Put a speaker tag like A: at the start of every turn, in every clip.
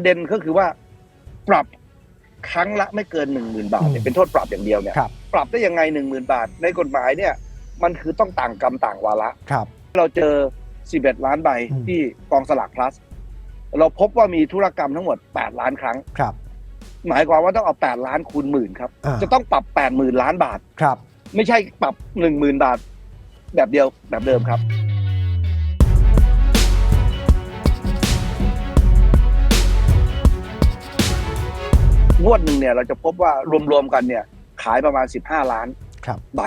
A: ประเด็นก็คือว่าปรับครั้งละไม่เกินหนึ่งหมื่นบาทเนี่ย
B: อืม
A: เป็นโทษปรับอย่างเดียวเนี่ย
B: ครับ
A: ปรับได้ยังไงหนึ่งหมื่นบาท ในกฎหมายเนี่ย มันคือต้องต่างกรรมต่างวาระ
B: ครับ
A: เราเจอ 11 ล้านใบ
B: อืม
A: ที่กองสลากพลัส เราพบว่ามีธุรกรรมทั้งหมด 8 ล้านครั้ง
B: ครับ
A: หมายความว่าต้องเอา 8 ล้านคูณหมื่นครับ
B: อ่า
A: จะต้องปรับ 8 0,000 ล้านบาท
B: ครับ
A: ไม่ใช่ปรับ 1 0,000 บาท แบบเดียวแบบเดิมครับ งวดหนึ่งเนี่ยเราจะพบว่ารวมๆกันเนี่ยขายประมาณ 15 ล้าน
B: ครับ
A: ใบ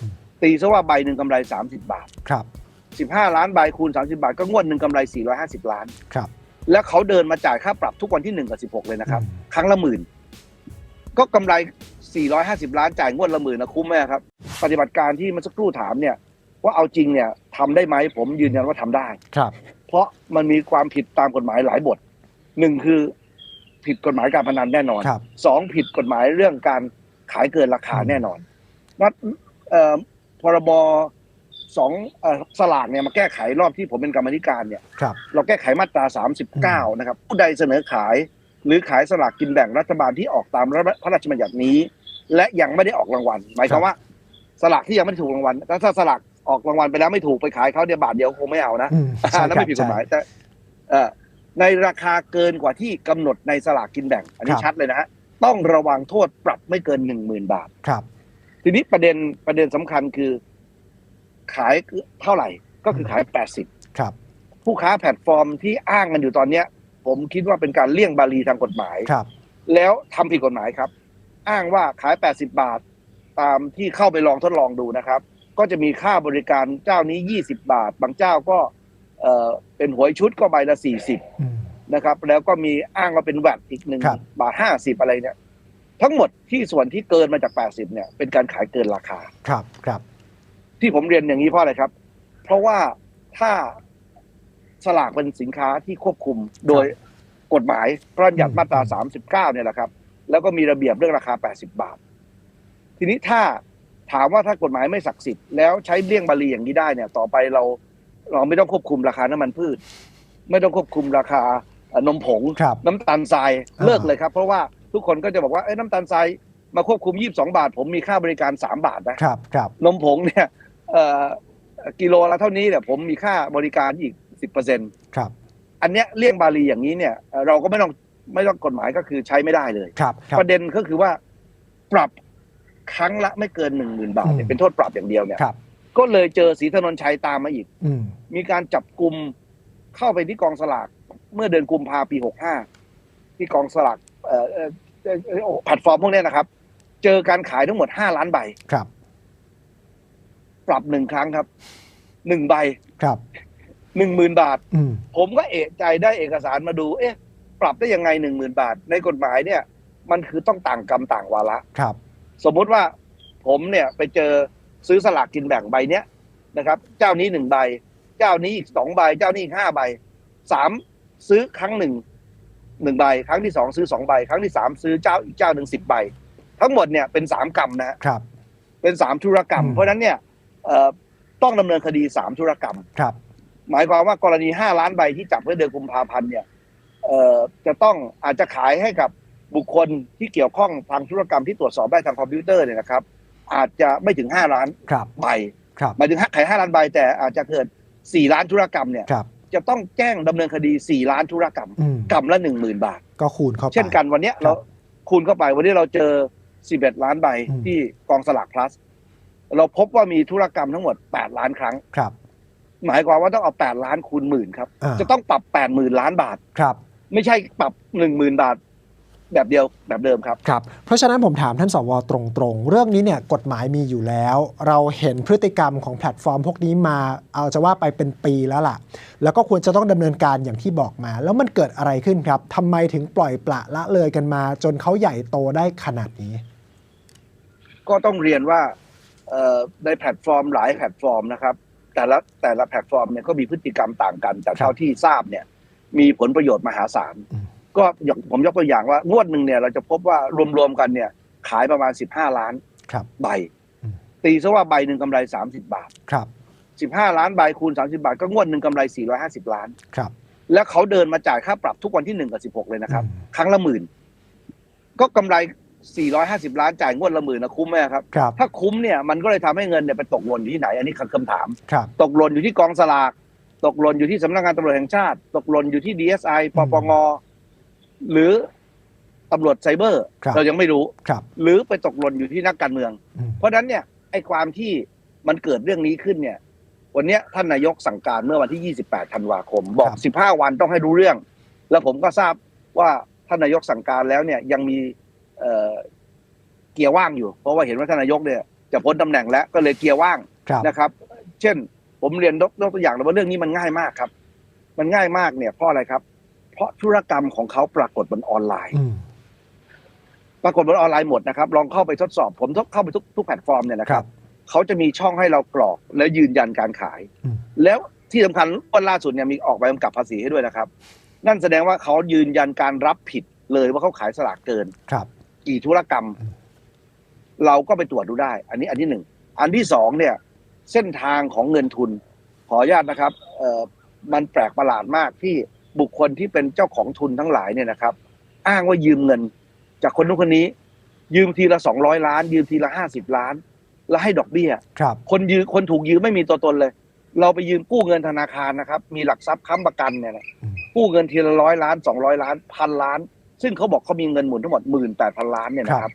B: อืม
A: ตีซะว่าใบหนึ่งกำไร 30 บาท
B: ครับ
A: 15 ล้านใบคูณ 30 บาท ก็งวดหนึ่งกำไร 450 ล้าน
B: ครับ
A: แล้วเขาเดินมาจ่ายค่าปรับทุกวันที่ 1 กับ 16 เลยนะครับ
B: อืม
A: ครั้งละหมื่น ก็กำไร 450 ล้านจ่ายงวดละหมื่นนะคุ้มไหมครับ ปฏิบัติการที่เมันสักครู่ถามเนี่ยว่าเอาจริงเนี่ยทำได้ไหมผมยืนยันว่าทำได้
B: ครับ
A: เพราะมันมีความผิดตามกฎหมายหลายบทหนึ่งคือ ผิดกฎหมายการพนันแน่นอน
B: ครับ
A: สองผิดกฎหมายเรื่องการขายเกินราคา
B: อืม
A: แน่นอนนัดเอ่อพรบสองเอ่อสลากเนี่ยมาแก้ไขรอบที่ผมเป็นกรรมาธิการเนี่ย
B: ครับ
A: เราแก้ไขมาตรา 39 นะครับ ผู้ใดเสนอขาย หรือขายสลากกินแบ่งรัฐบาลที่ออกตามพระราชบัญญัตินี้ และยังไม่ได้ออกรางวัล หมายความว่า สลากที่ยังไม่ได้ถูกรางวัลถ้าถ้าสลากออกรางวัลไปแล้วไม่ถูกไปขายเขาเดียวบาทเดียวคงไม่เอานะ
B: อืมใช่
A: อ่านั่นไม่ผิดกฎหมายแต่เอ่อ ในราคาเกินกว่าที่กำหนดในสลากกินแบ่ง อันนี้ชัดเลยนะฮะต้องระวังโทษปรับไม่เกินหนึ่งหมื่นบาท
B: ครับ
A: ทีนี้ประเด็นประเด็นสำคัญคือ ขายเท่าไหร่ก็คือขายแปดสิบ
B: ครับ
A: ผู้ค้าแพลตฟอร์มที่อ้างกันอยู่ตอนเนี้ย ผมคิดว่าเป็นการเลี่ยงบาลีทางกฎหมาย
B: ครับ
A: แล้วทำผิดกฎหมายครับ อ้างว่าขาย80บาท ตามที่เข้าไปลองทดลองดูนะครับ ก็จะมีค่าบริการเจ้านี้20บาท บางเจ้าก็ เอ่อเป็นหวยชุดก็ใบละ40
B: อืม
A: นะครับ แล้วก็มีอ้างว่าเป็นแวดอีกหนึ่ง
B: ครับ
A: บาท50อะไรเนี่ย ทั้งหมดที่ส่วนที่เกินมาจาก80เนี่ย เป็นการขายเกินราคา
B: ครับครับ
A: ที่ผมเรียนอย่างนี้เพราะอะไรครับ เพราะว่าถ้าสลากเป็นสินค้าที่ควบคุมโดยกฎหมายพระราชบัญญัติมาตรา39เนี่ยแหละครับ แล้วก็มีระเบียบเรื่องราคา80บาท ทีนี้ถ้าถามว่าถ้ากฎหมายไม่ศักดิ์สิทธิ์แล้วใช้เลี่ยงบาลีอย่างนี้ได้เนี่ย ต่อไปเรา เราไม่ต้องควบคุมราคาน้ำมันพืช ไม่ต้องควบคุมราคาเอ่อนมผง
B: ครับ
A: น้ำตาลทราย
B: อ่า
A: เลิกเลยครับ เพราะว่าทุกคนก็จะบอกว่าเอ้ยน้ำตาลทรายมาควบคุม 22 บาท ผมมีค่าบริการ 3 บาทนะ
B: ครับ ครับ
A: นมผงเนี่ยเอ่อกิโลละเท่านี้เนี่ยผมมีค่าบริการอีกสิบเปอร์เซ็น
B: ครับ
A: อันเนี้ยเลี่ยงบาลีอย่างนี้เนี่ยเอ่อเราก็ไม่ต้องไม่ต้องกฎหมายก็คือใช้ไม่ได้เลย
B: ครับ ครับ
A: ประเด็นก็คือว่าปรับครั้งละไม่เกินหนึ่งหมื่นบาทเนี่ย
B: อืม
A: เป็นโทษปรับอย่างเดียวเนี่ย
B: ครับ
A: ก็เลยเจอศรีถนนชัยตามมาอีก
B: อืม
A: มีการจับกลุ่มเข้าไปที่กองสลาก เมื่อเดือนกุมภาปีหกห้าที่กองสลากเอ่อเอ่อเอ่อเอ่อแพลตฟอร์มพวกเนี้ยนะครับ เจอการขายทั้งหมดห้าล้านใบ
B: ครับ
A: ปรับหนึ่งครั้งครับหนึ่งใบ
B: ครับ
A: หนึ่งหมื่นบาท
B: อืม
A: ผมก็เอะใจได้เอกสารมาดู เอ๊ะ ปรับได้ยังไงหนึ่งหมื่นบาท ในกฎหมายเนี่ย มันคือต้องต่างกรรมต่างวาระ
B: ครับ
A: สมมุติว่าผมเนี่ยไปเจอ ซื้อสลากกินแบ่งใบเนี้ยนะครับ เจ้านี้หนึ่งใบ เจ้านี้อีกสองใบ เจ้านี้อีกห้าใบสามซื้อครั้งหนึ่งหนึ่งใบ ครั้งที่สองซื้อสองใบ ครั้งที่สามซื้อเจ้าอีกเจ้าหนึ่งสิบใบ ทั้งหมดเนี่ยเป็นสามกรรมนะฮะ
B: ครับ
A: เป็นสามธุรกรรม
B: อืม
A: เพราะฉะนั้นเนี่ยเอ่อต้องดำเนินคดีสามธุรกรรม
B: ครับ
A: หมายความว่ากรณี5ล้านใบที่จับเมื่อเดือนกุมภาพันธ์เนี่ยเอ่อจะต้องอาจจะขายให้กับบุคคลที่เกี่ยวข้องทางธุรกรรมที่ตรวจสอบได้ทางคอมพิวเตอร์เนี่ยนะครับ อาจจะไม่ถึง5ล้าน
B: ครับ
A: ใบ
B: ครับ
A: หมายถึงขาย5ล้านใบแต่อาจจะเกิด4ล้านธุรกรรมเนี่ย
B: ครับ
A: จะต้องแจ้งดำเนินคดี4ล้านธุรกรรม
B: อืม
A: กรรมละ1 0,000บาท
B: ก็คูณเข้าไป
A: เช่นกันวันเนี้ย
B: ครับ
A: เราคูณเข้าไปวันนี้เราเจอ11ล้านใบ
B: อืม
A: ที่กองสลากพลัสเราพบว่ามีธุรกรรมทั้งหมด8ล้านครั้ง
B: ครับ
A: หมายความว่าต้องเอา8ล้านคูณหมื่นครับ
B: อ่า
A: จะต้องปรับ80,000ล้านบาท
B: ครับ
A: ไม่ใช่ปรับ10,000บาท แบบเดียวแบบเดิมครับ
B: ครับ เพราะฉะนั้นผมถามท่านสวตรงๆ เรื่องนี้เนี่ยกฎหมายมีอยู่แล้ว เราเห็นพฤติกรรมของแพลตฟอร์มพวกนี้มาเอาจะว่าไปเป็นปีแล้วล่ะ แล้วก็ควรจะต้องดำเนินการอย่างที่บอกมา แล้วมันเกิดอะไรขึ้นครับทำไมถึงปล่อยปละละเลยกันมา จนเขาใหญ่โตได้ขนาดนี้
A: ก็ต้องเรียนว่าเอ่อในแพลตฟอร์มหลายแพลตฟอร์มนะครับ แต่ละแต่ละแพลตฟอร์มเนี่ยก็มีพฤติกรรมต่างกัน แต่เท่าที่ทราบเนี่ย มีผลประโยชน์มหาศาล
B: อืม
A: ก็อย่างผมยกตัวอย่างว่างวดหนึ่งเนี่ยเราจะพบว่ารวมๆกันเนี่ย ขายประมาณ15ล้าน
B: ครับ
A: ใบ
B: อืม
A: ตีซะว่าใบหนึ่งกำไร30บาท
B: ครับ
A: 15ล้านใบคูณ30บาท ก็งวดหนึ่งกำไร450ล้าน
B: ครับ
A: แล้วเขาเดินมาจ่ายค่าปรับทุกวันที่หนึ่งกับสิบหกเลยนะครับ
B: อืม
A: ครั้งละหมื่น ก็กำไร450ล้านจ่ายงวดละหมื่นนะคุ้มไหมครับ
B: ครับ
A: ถ้าคุ้มเนี่ยมันก็เลยทำให้เงินเนี่ยไปตกหล่นอยู่ที่ไหน อันนี้คือคำถาม
B: ครับ
A: ตกหล่นอยู่ที่กองสลาก ตกหล่นอยู่ที่สำนักงานตำรวจแห่งชาติ ตกหล่นอยู่ที่ DSI ปปง หรือตำรวจไซเบอร์
B: ครับ
A: เรายังไม่รู้
B: ครับ
A: หรือไปตกหล่นอยู่ที่นักการเมือง
B: อืม
A: เพราะฉะนั้นเนี่ยไอ้ความที่มันเกิดเรื่องนี้ขึ้นเนี่ย วันเนี้ยท่านนายกสั่งการเมื่อวันที่ 28 ธันวาคม บอก 15 วันต้องให้รู้เรื่อง แล้วผมก็ทราบว่าท่านนายกสั่งการแล้วเนี่ยยังมีเอ่อเกียร์ว่างอยู่ เพราะว่าเห็นว่าท่านนายกเนี่ยจะพ้นตำแหน่งแล้วก็เลยเกียร์ว่าง
B: ครับ
A: นะครับ เช่น ผมเรียนยกตัวอย่างเลยว่าเรื่องนี้มันง่ายมากครับ มันง่ายมากเนี่ยเพราะอะไรครับ เพราะธุรกรรมของเขาปรากฏบนออนไลน์
B: อืม
A: ปรากฏบนออนไลน์หมดนะครับ ลองเข้าไปทดสอบ ผมเข้าไปทุกทุกแพลตฟอร์มเนี่ยนะ
B: ค
A: ค
B: รั
A: รับบเขาจะมีช่องให้เรากรอก แล้วยืนยันการขาย
B: อืม
A: แล้วที่สำคัญวันล่าสุดเนี่ยมีออกใบกำกับภาษีให้ด้วยนะครับ นั่นแสดงว่าเขายืนยันการรับผิดเลยว่าเขาขายสลากเกิน
B: ครับ
A: กี่ธุรกรรม
B: อืม
A: เราก็ไปตรวจดูได้ อันนี้อันที่หนึ่ง อันที่สองเนี่ย เส้นทางของเงินทุน ขออนุญาตนะครับ เอ่อมันแปลกประหลาดมากที่ บุคคลที่เป็นเจ้าของทุนทั้งหลายเนี่ยนะครับ อ้างว่ายืมเงิน จากคนนู้นคนนี้ ยืมทีละสองร้อยล้าน ยืมทีละห้าสิบล้าน แล้วให้ดอกเบี้ย
B: ครับ
A: คนยืมคนถูกยืมไม่มีตัวตนเลย เราไปยืมกู้เงินธนาคารนะครับ มีหลักทรัพย์ค้ำประกันเนี่ยนะ
B: อืม
A: กู้เงินทีละร้อยล้านสองร้อยล้านพันล้าน ซึ่งเขาบอกเขามีเงินหมุนทั้งหมดหมื่นแปดพันล้านเนี่ยนะครับ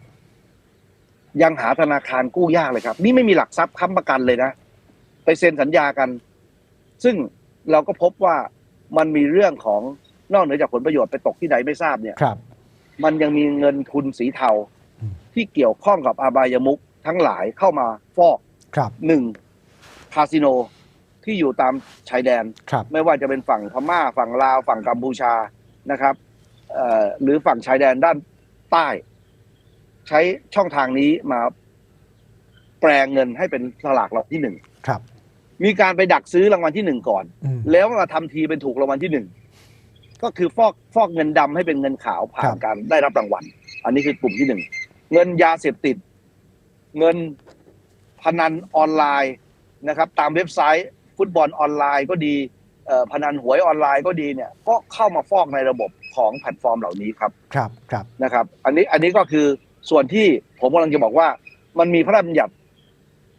A: ยังหาธนาคารกู้ยากเลยครับ นี่ไม่มีหลักทรัพย์ค้ำประกันเลยนะไปเซ็นสัญญากัน ซึ่งเราก็พบว่า มันมีเรื่องของนอกเหนือจากผลประโยชน์ไปตกที่ไหนไม่ทราบเนี่ย
B: ครับ
A: มันยังมีเงินทุนสีเทา
B: อืม
A: ที่เกี่ยวข้องกับอบายมุกทั้งหลายเข้ามาฟอก
B: ครับ
A: หนึ่งคาสิโนที่อยู่ตามชายแดน
B: ครับ
A: ไม่ว่าจะเป็นฝั่งพม่าฝั่งลาวฝั่งกัมพูชานะครับเอ่อหรือฝั่งชายแดนด้านใต้ ใช้ช่องทางนี้มาแปลงเงินให้เป็นสลากรางวัลที่หนึ่ง
B: ครับ
A: มีการไปดักซื้อรางวัลที่หนึ่งก่อน
B: อืม
A: แล้วมาทำทีเป็นถูกรางวัลที่หนึ่งก็คือฟอกฟอกเงินดำให้เป็นเงินขาวผ่า
B: ครั
A: น
B: บ
A: การได้รับรางวัล อันนี้คือกลุ่มที่หนึ่งเงินยาเสพติด เงินพนันออนไลน์นะครับ ตามเว็บไซต์ ฟุตบอลออนไลน์ก็ดีเอ่อพนันหวยออนไลน์ก็ดีเนี่ย ก็เข้ามาฟอกในระบบของแพลตฟอร์มเหล่านี้ครับ
B: ครับครับ
A: นะครับ อันนี้อันนี้ก็คือส่วนที่ผมกำลังจะบอกว่า มันมีพระราชบัญญัติ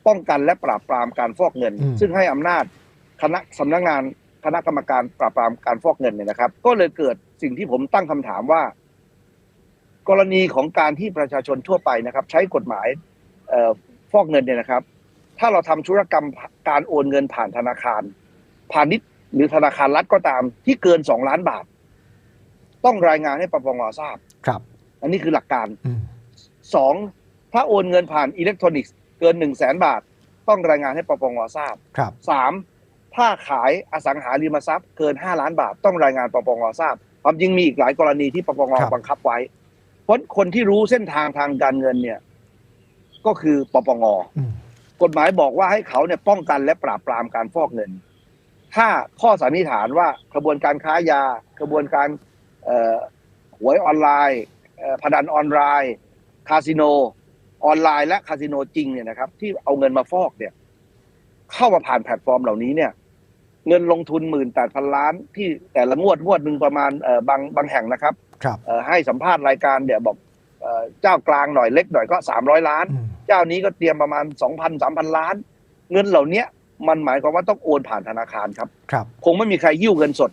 A: ป้องกันและปราบปรามการฟอกเงิน
B: อืม
A: ซึ่งให้อำนาจคณะสำนักงานคณะกรรมการปราบปรามการฟอกเงินเนี่ยนะครับ ก็เลยเกิดสิ่งที่ผมตั้งคำถามว่า กรณีของการที่ประชาชนทั่วไปนะครับ ใช้กฎหมายเอ่อฟอกเงินเนี่ยนะครับ ถ้าเราทำธุรกรรมการโอนเงินผ่านธนาคารพาณิชย์หรือธนาคารรัฐก็ตามที่เกินสองล้านบาท ต้องรายงานให้ปปงทราบ
B: ครับ
A: อันนี้คือหลักการ
B: อืม
A: สองถ้าโอนเงินผ่านอิเล็กทรอนิกส์ เกินหนึ่งแสนบาท ต้องรายงานให้ปปงทราบ
B: ครับ
A: สามถ้าขายอสังหาริมทรัพย์เกินห้าล้านบาท ต้องรายงานปปงทราบ ความจริงมีอีกหลายกรณีที่ปปง
B: ครับ
A: บังคับไว้ เพราะคนที่รู้เส้นทางทางการเงินเนี่ย ก็คือปปง
B: อืม
A: กฎหมายบอกว่าให้เขาเนี่ยป้องกันและปราบปรามการฟอกเงิน ถ้าข้อสันนิษฐานว่ากระบวนการค้ายา กระบวนการเอ่อหวยออนไลน์เอ่อพนันออนไลน์ คาสิโน ออนไลน์และคาสิโนจริงเนี่ยนะครับ ที่เอาเงินมาฟอกเนี่ย เข้ามาผ่านแพลตฟอร์มเหล่านี้เนี่ย เงินลงทุนหมื่นแปดพันล้าน ที่แต่ละงวดงวดหนึ่งประมาณเอ่อบางบางแห่งนะครับ
B: ครับ
A: เอ่อให้สัมภาษณ์รายการเดี๋ยวบอกเอ่อเจ้ากลางหน่อยเล็กหน่อยก็สามร้อยล้าน
B: อืม
A: เจ้านี้ก็เตรียมประมาณสองพันสามพันล้าน เงินเหล่าเนี้ยมันหมายความว่าต้องโอนผ่านธนาคารครับ
B: ครับ
A: คงไม่มีใครยิ้วเงินสด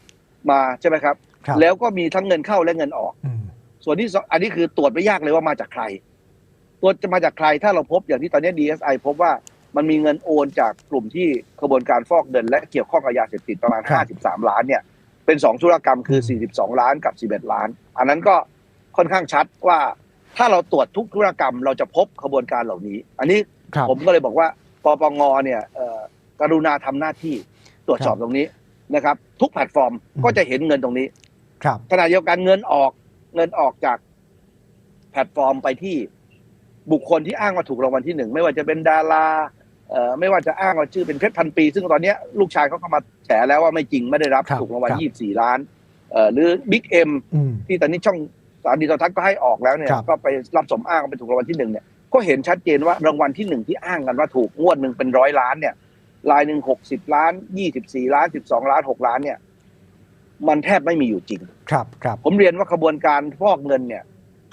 A: มาใช่ไหมครับ
B: ครับ
A: แล้วก็มีทั้งเงินเข้าและเงินออก
B: อืม
A: ส่วนที่สองอันนี้คือตรวจไม่ยากเลยว่ามาจากใคร ตรวจจะมาจากใครถ้าเราพบอย่างที่ตอนนี้ DSI พบว่ามันมีเงินโอนจากกลุ่มที่ขบวนการฟอกเงิน และเกี่ยวข้องกับยาเสพติดประมาณ
B: ครับ
A: 53 ล้านเนี่ย เป็นสองธุรกรรมคือ 42 ล้านกับ 11 ล้าน อันนั้นก็ค่อนข้างชัดว่าถ้าเราตรวจทุกธุรกรรมเราจะพบขบวนการเหล่านี้ อันนี้
B: ครับ
A: ผมก็เลยบอกว่าปปงเนี่ยเอ่อกรุณาทำหน้าที่ตรวจสอบตรงนี้นะครับ ทุกแพลตฟอร์ม
B: อืม
A: ก็จะเห็นเงินตรงนี้
B: ครับ
A: ขณะเดียวกันเงินออกเงินออกจากแพลตฟอร์มไปที่ บุคคลที่อ้างว่าถูกรางวัลที่หนึ่งไม่ว่าจะเป็นดาราเอ่อไม่ว่าจะอ้างว่าชื่อเป็นเพชรพันปี ซึ่งตอนเนี้ยลูกชายเขาก็มาแฉแล้วว่าไม่จริงไม่ได้รับ
B: ครับ
A: ถูกรางวัล
B: ครับ
A: ยี่สี่ล้านเอ่อหรือบิ๊กเอ็ม
B: อืม
A: ที่ตอนนี้ช่องสารดีโทรทัศน์ก็ให้ออกแล้วเนี่ย
B: ครับ
A: ก็ไปรับสมอ้างว่าเป็นถูกรางวัลที่หนึ่งเนี่ยก็เห็นชัดเจนว่ารางวัลที่หนึ่งที่อ้างกันว่าถูกงวดหนึ่งเป็นร้อยล้านเนี่ยรายหนึ่งหกสิบล้านยี่สิบสี่ล้านสิบสองล้านหกล้านเนี่ยมันแทบไม่มีอยู่จริง
B: ครับครับ
A: ผมเรียนว่าขบวนการฟอกเงินเนี่ย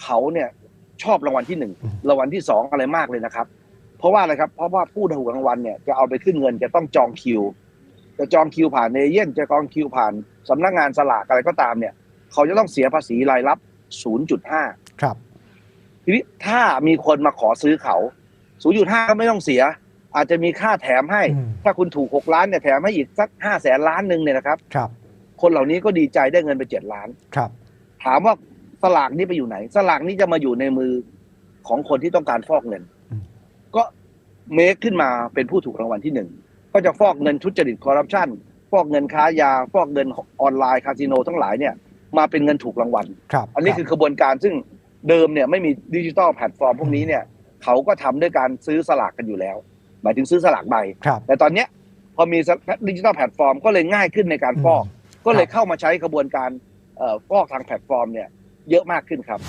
A: เขาเนี่ย ชอบรางวัลที่หนึ่ง
B: อืม
A: รางวัลที่สองอะไรมากเลยนะครับ เพราะว่าอะไรครับเพราะว่าผู้ถูกรางวัลเนี่ยจะเอาไปขึ้นเงินจะต้องจองคิว จะจองคิวผ่านเอเย่นจะจองคิวผ่านสำนักงานสลากอะไรก็ตามเนี่ย เขาจะต้องเสียภาษีรายรับ 0.5
B: ครับ
A: ทีนี้ถ้ามีคนมาขอซื้อเขา 0.5 ก็ไม่ต้องเสีย อาจจะมีค่าแถมให้
B: อืม
A: ถ้าคุณถูก 6 ล้านเนี่ยแถมให้อีกสัก5แสนล้านหนึ่งเนี่ยนะครับ
B: ครับ
A: คนเหล่านี้ก็ดีใจได้เงินไป 7 ล้าน
B: ครับ
A: ถามว่า สลากนี้ไปอยู่ไหน สลากนี้จะมาอยู่ในมือของคนที่ต้องการฟอกเงิน
B: อืม
A: ก็เมคขึ้นมาเป็นผู้ถูกรางวัลที่หนึ่งก็จะฟอกเงินทุจริตคอร์รัปชันฟอกเงินค้ายา ฟอกเงินออนไลน์คาสิโนทั้งหลายเนี่ยมาเป็นเงินถูกรางวัล
B: ครับ
A: อันนี้คือขบวนการซึ่งเดิมเนี่ยไม่มีดิจิ t a ลแพลตฟอร์มพวกนี้เนี่ยเขาก็ทำด้วยการซื้อสลากกันอยู่แล้ว หมายถึงซื้อสลากใบ
B: ครับ
A: แต่ตอนเนี้ยพอมีดิจิ t a ลแพลตฟอร์มก็เลยง่ายขึ้นในการฟอก ก็เลยเข้ามาใช้กระบวนการเอ่อฟอกทางแพลตฟอร์มเนี่ย เยอะมากขึ้นครับ